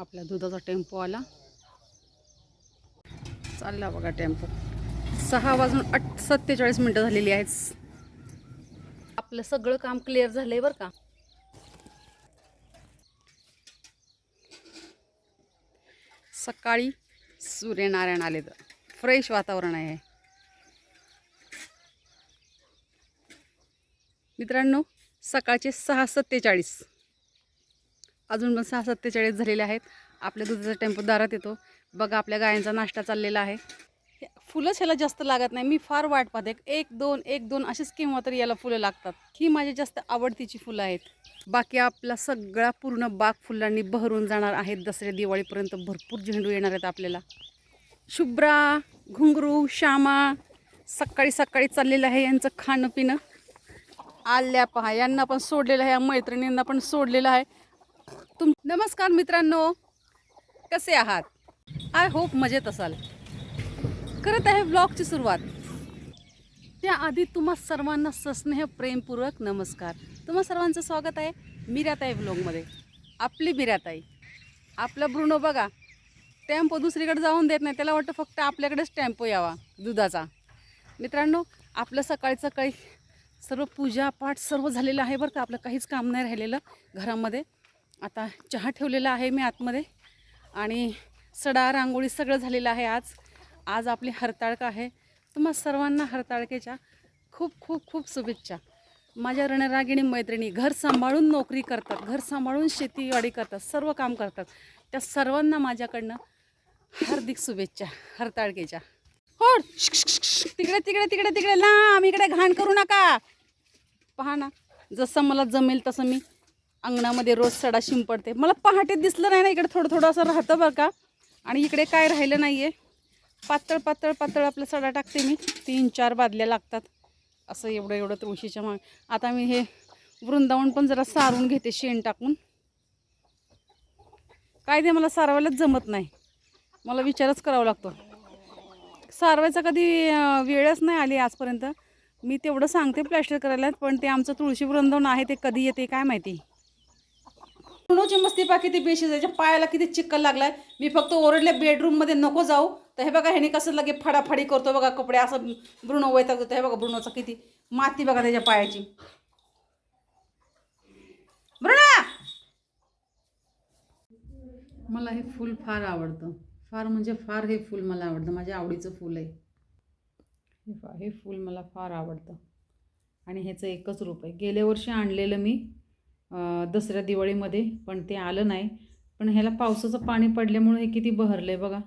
आपला दुधाचा टेम्पो आला. चालला बघा टेम्पो. सहा वाजून अठ सत्तेचाळीस मिनटं झालेली आहेत. आपलं सगळं काम क्लिअर झालंय बरं का? सकाळी सूर्यनारायण आले तर. फ्रेश वातावरण आहे. मित्रांनो सकाळचे सहा सत्तेचाळीस. अजून पण सहा सत्तेचाळीस झालेले आहेत. आपल्या दुधाचा टेम्पो दारात येतो. बघा आपल्या गायांचा नाश्ता चाललेला आहे. हे फुलंच ह्याला जास्त लागत नाही. मी फार वाट पाहते. एक दोन एक दोन अशीच किंवा तरी याला फुलं लागतात. ही माझी जास्त आवडतीची फुलं आहेत. बाकी आपला सगळा पूर्ण बाग फुलांनी बहरून जाणार आहेत दसऱ्या दिवाळीपर्यंत भरपूर झेंडू येणार आहेत आपल्याला. शुभ्रा घुंगरू श्यामा सकाळी सकाळी चाललेलं आहे यांचं खाणं पिणं आल्या पहा यांना पण सोडलेलं आहे. या मैत्रिणींना पण सोडलेलं आहे. नमस्कार मित्रांनो. कसे आहात? आय होप मजेत असाल. करत आहे ब्लॉगची सुरुवात. त्याआधी तुम्हा सर्वांना सस्नेह प्रेमपूर्वक नमस्कार. तुम्हा सर्वांचं स्वागत आहे मिराताई ब्लॉगमध्ये. आपली मिराताई आपला ब्रुनो बघा. टेम्पो दुसरीकडे जाऊन देत नाही. त्याला वाटतं फक्त आपल्याकडेच टेम्पो यावा दुधाचा. मित्रांनो आपलं सकाळी सकाळी सर्व पूजा पाठ सर्व झालेलं आहे बरं का. आपलं काहीच काम नाही राहिलेलं घरामध्ये. आता चहा ठेवलेला आहे मी आतमध्ये आणि सडा रांगोळी सगळं झालेलं आहे आज. आज आपली हरताळका आहे. तुम्हा सर्वांना हरताळकेच्या खूप खूप खूप शुभेच्छा. माझ्या रणरागिणी मैत्रिणी घर सांभाळून नोकरी करतात घर सांभाळून शेतीवाडी करतात सर्व काम करतात. त्या सर्वांना माझ्याकडनं हार्दिक शुभेच्छा हरताळकेच्या. हो तिकडे तिकडे तिकडे तिकडे तिकडे. लांब इकडे घाण करू नका. पहा ना जसं मला जमेल तसं मी अंगणामध्ये रोज सडा शिंपडते. मला पहाटे दिसलं नाही ना इकडे थोडं थोडं असं राहतं बरं का? आणि इकडे काय राहिलं नाही आहे पातळ पातळ पातळ आपला सडा टाकते मी. तीन चार बादल्या लागतात. असं एवढं एवढं तुळशीच्या माग. आता मी हे वृंदावन पण जरा सारून घेते शेण टाकून. काय ते मला सारवायलाच जमत नाही. मला विचारच करावा लागतो. सारवायचा कधी वेळच नाही आली आजपर्यंत. मी तेवढं सांगते प्लॅस्टर करायला पण ते आमचं तुळशी वृंदावन आहे ते कधी येते काय माहिती? ब्रुनोची मस्ती पा किती बेशी त्याच्या पायाला किती चिक्कल लागलाय. मी फक्त ओरडल्या बेडरूममध्ये नको जाऊ. तर हे बघा ह्याने कसं लगे फडाफडी करतो बघा कपडे असं ब्रुणो वैतागतो हे बघा ब्रुणोचा किती माती बघा त्याच्या पायाची. ब्रुणा मला हे फूल फार आवडतं. फार म्हणजे फार हे फूल मला आवडतं. माझ्या आवडीचं फूल आहे. हे फूल मला फार आवडतं. आणि ह्याचं एकच रूप आहे गेल्या वर्षी आणलेलं मी दसऱ्या दिवाळीमध्ये पण ते आलं नाही. पण ह्याला पावसाचं पाणी पडल्यामुळे हे किती बहरलं आहे बघा.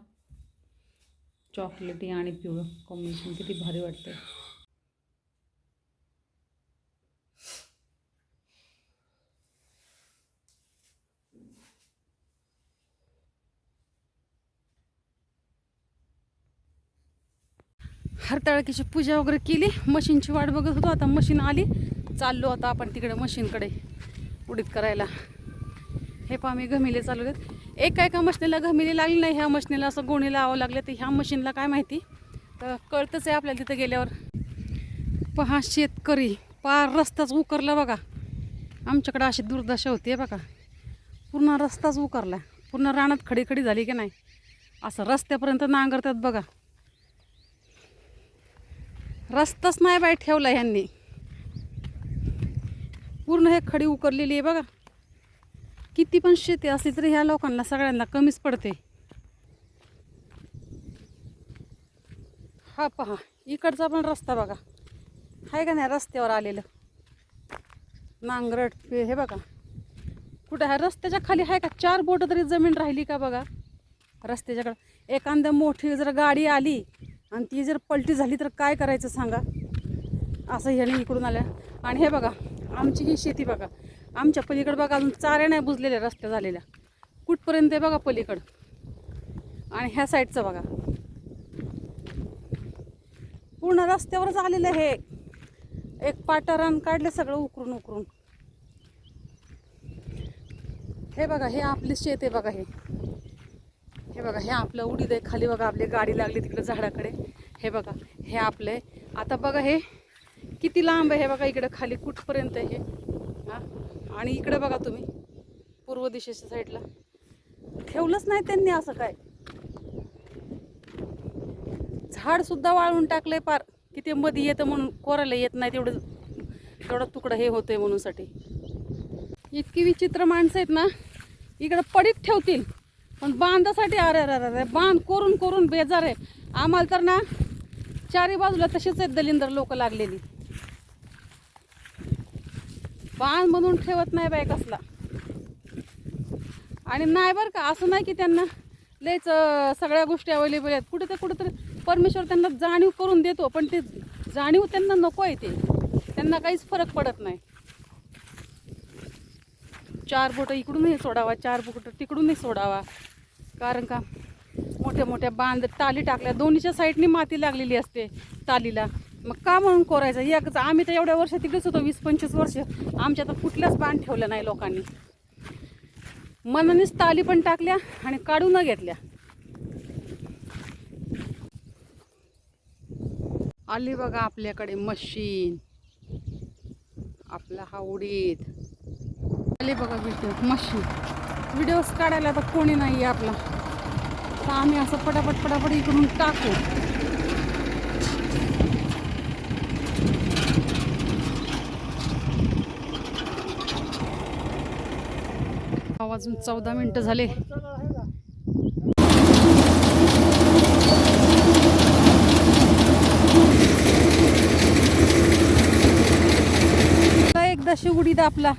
चॉकलेटी आणि पिवळं कॉम्बिनेशन किती भारी वाटतं हरताळकीची पूजा वगैरे केली. मशीनची वाट बघत होतो. आता मशीन आली. चाललो आता आपण तिकडे मशीनकडे. उडीत करायला. हे पहा मी घमिले चालू आहेत. एका एका मशनीला घमिले लागली नाही? ह्या मशनीला असं गोणी लावावं लागलं तर ह्या मशीनला काय माहिती? तर कळतंच आहे आपल्याला तिथं गेल्यावर. पहा शेतकरी पार रस्ताच उकरला बघा. आमच्याकडं अशी दुर्दशा होती बघा. पूर्ण रस्ताच उकरला. पूर्ण रानात खडी खडी झाली की नाही? असं रस्त्यापर्यंत नांगरतात बघा. रस्ताच नाही बाई ठेवला ह्यांनी. पूर्ण हे खडी उकरलेली आहे बघा. किती पण शेती असली तरी ह्या लोकांना सगळ्यांना कमीच पडते. हा पहा इकडचा पण रस्ता बघा. आहे का नाही रस्त्यावर आलेलं? नांगरट हे बघा. कुठं आहे रस्त्याच्या खाली आहे का? चार बोटं तरी जमीन राहिली का बघा? रस्त्याच्याकडं. एखादं मोठी जर गाडी आली आणि ती जर पलटी झाली तर काय करायचं सांगा? असं ह्याने इकडून आल्या. आणि हे बघा आमची ही शेती बघा. आमच्या पलीकडं बघा अजून चाऱ्या नाही बुजलेल्या रस्त्या झालेल्या. कुठपर्यंत आहे बघा पलीकडं? आणि ह्या साईडचं बघा. पूर्ण रस्त्यावरच आलेलं हे एक पाटारान काढले सगळं उकरून उकरून. हे बघा हे आपले शेत आहे बघा हे. हे बघा हे आपलं उडीद आहे. खाली बघा आपली गाडी लागली तिकडे झाडाकडे. हे बघा हे आपलं आहे. आता बघा हे. किती लांब आहे बघा इकडं खाली कुठपर्यंत आहे हे? हां? आणि इकडं बघा तुम्ही पूर्व दिशेच्या साईडला. ठेवलंच नाही त्यांनी असं काय. झाडसुद्धा वाळून वाळून टाकलंय पार. की ते मध्ये येतं म्हणून कोरायला येत नाही तेवढं. तेवढा तुकडा हे होतंय आहे म्हणूनसाठी इतकी विचित्र माणसं आहेत ना इकडं पडीक ठेवतील. पण बांधासाठी अरे अरे अरे अरे बांध करून करून बेजार आहे. आम्हाला तर ना चारी बाजूला तशीच आहेत दलिंदर लोक लागलेली. बांध म्हणून ठेवत नाही बाय कसला. आणि नाही बरं का असं नाही की त्यांना लयच सगळ्या गोष्टी अवेलेबल आहेत. कुठे तर कुठेतरी परमेश्वर त्यांना जाणीव करून देतो पण ते जाणीव त्यांना नको आहे ते. त्यांना काहीच फरक पडत नाही. चार बोटं इकडूनही सोडावा चार बोटं तिकडूनही सोडावा. कारण का मोठ्या मोठ्या बांध टाली टाकल्या. दोन्हीच्या साईडनी माती लागलेली असते टालीला. मग का म्हणून कोरायचं? एकच आम्ही तर एवढ्या वर्ष तिकडेच होतो वीस पंचवीस वर्ष. आमच्या तर कुठल्याच बाण ठेवलं नाही लोकांनी. मनानेच ताली पण टाकल्या आणि काढून घेतल्या. आली बघा आपल्याकडे मशीन. आपला हा उडीद. आली बघा व्हिडिओ मशीन. व्हिडिओज काढायला तर कोणी नाही आहे आपला. तर आम्ही असं पटापट पटापट इकडून टाकू. वाजून चौदा मिनटं झाले. एकदा एकदाशी उडीद आपला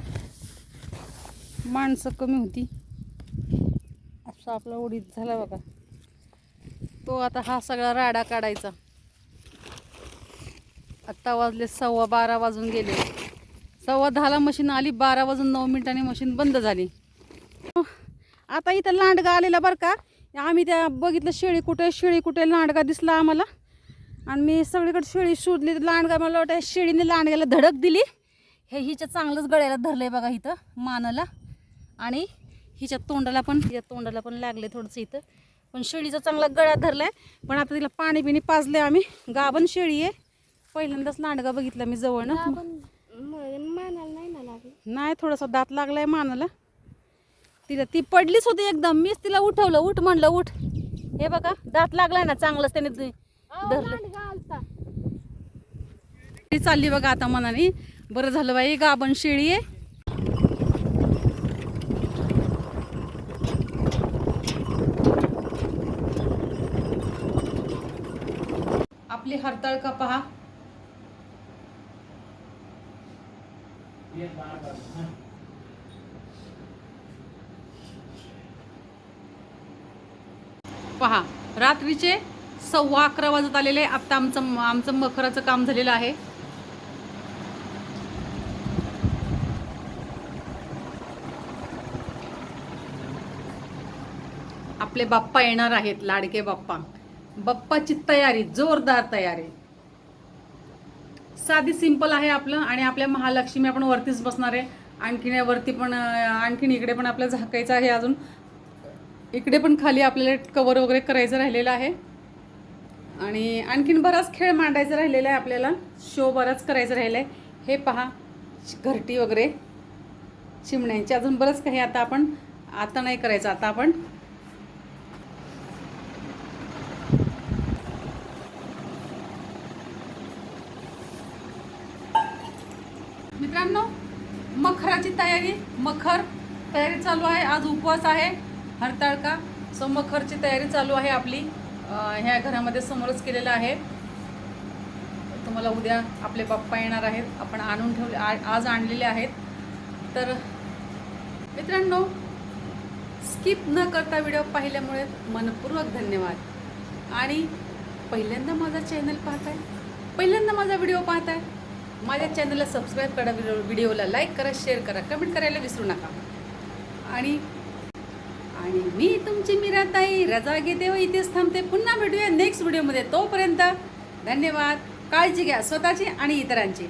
माणसं कमी होती. असा आपला उडीद झाला बघा. तो आता हा सगळा राडा काढायचा. आत्ता वाजले सव्वा बारा वाजून गेले. सव्वा दहाला मशीन आली बारा वाजून नऊ मिनिटांनी मशीन बंद झाली. आता इथं लांडगा आलेला बरं का. आम्ही त्या बघितलं शेळी कुठे शेळी कुठे लांडगा दिसला आम्हाला. आणि मी सगळीकडे शेळी शोधली लांडगा मला वाटतं शेळीने लांडग्याला धडक दिली. हे हिच्या चांगलंच गळ्याला धरलंय बघा इथं मानाला. आणि हिच्या तोंडाला पण हिच्या तोंडाला पण लागले थोडंसं इथं. पण शेळीचा चांगला गळ्यात धरलाय. पण आता तिला पाणी बिणी पाजले आम्ही. गाभण शेळी आहे. पहिल्यांदाच लांडगा बघितला मी जवळ ना मानाला नाही ना लागलं नाही थोडासा दात लागलाय मानाला. तिला ती पडलीच होती एकदम. मीच तिला उठवलं. उठ म्हणलं उठ. हे बघा दात लागलाय ना चांगलंच त्याने ते धरलं. ती चालली बघा आता मनाने. बरं झालं बाई गाभण शेळी आहे. आपली हरताळ का पहा? पहा रात्रीचे सव्वा अकरा वाजत आलेले आत्ता आमचं आमचं मखराचं काम झालेलं आहे. आपले बाप्पा येणार आहेत लाडके बाप्पा. बाप्पाची तयारी जोरदार तयारी. साधी सिंपल आहे आपलं आणि आपल्या महालक्ष्मी आपण वरतीच बसणार आहे. आणखीन या वरती पण आणखीन इकडे पण आपल्या झाकायचं आहे अजून. इकडे पण खाली आपल्याला कवर वगैरे करायचं राहिलेलं आहे. आणि आणखीन बराच खेळ मांडायचा राहिलेला आहे आपल्याला. शो बराच करायचा राहिला आहे हे पहा घरटी वगैरे चिमण्यांची. अजून बरंच काही आता आपण आता नाही करायचं आता आपण. मित्रांनो मखराची तयारी मखर तयारी चालू आहे. आज उपवास आहे. हरताळका सो मखरची तयारी चालू आहे आपली. ह्या घरामध्ये समोरच केलेलं आहे. तुम्हाला उद्या आपले बाप्पा येणार आहेत. आपण आणून ठेवले आ- आज आणलेले आहेत. तर मित्रांनो स्किप न करता व्हिडिओ पाहिल्यामुळे मनपूर्वक धन्यवाद. आणि पहिल्यांदा माझा चॅनल पाहताय पहिल्यांदा माझा व्हिडिओ पाहताय माझ्या चॅनलला सबस्क्राईब करा व्हिडिओला लाईक करा शेअर करा कमेंट करायला विसरू नका. आणि आणि मी तुमची मीराताई. रजा घेते व इथेच थांबते. पुन्हा भेटूया नेक्स्ट व्हिडिओमध्ये तोपर्यंत धन्यवाद. काळजी घ्या. स्वतःची आणि इतरांची.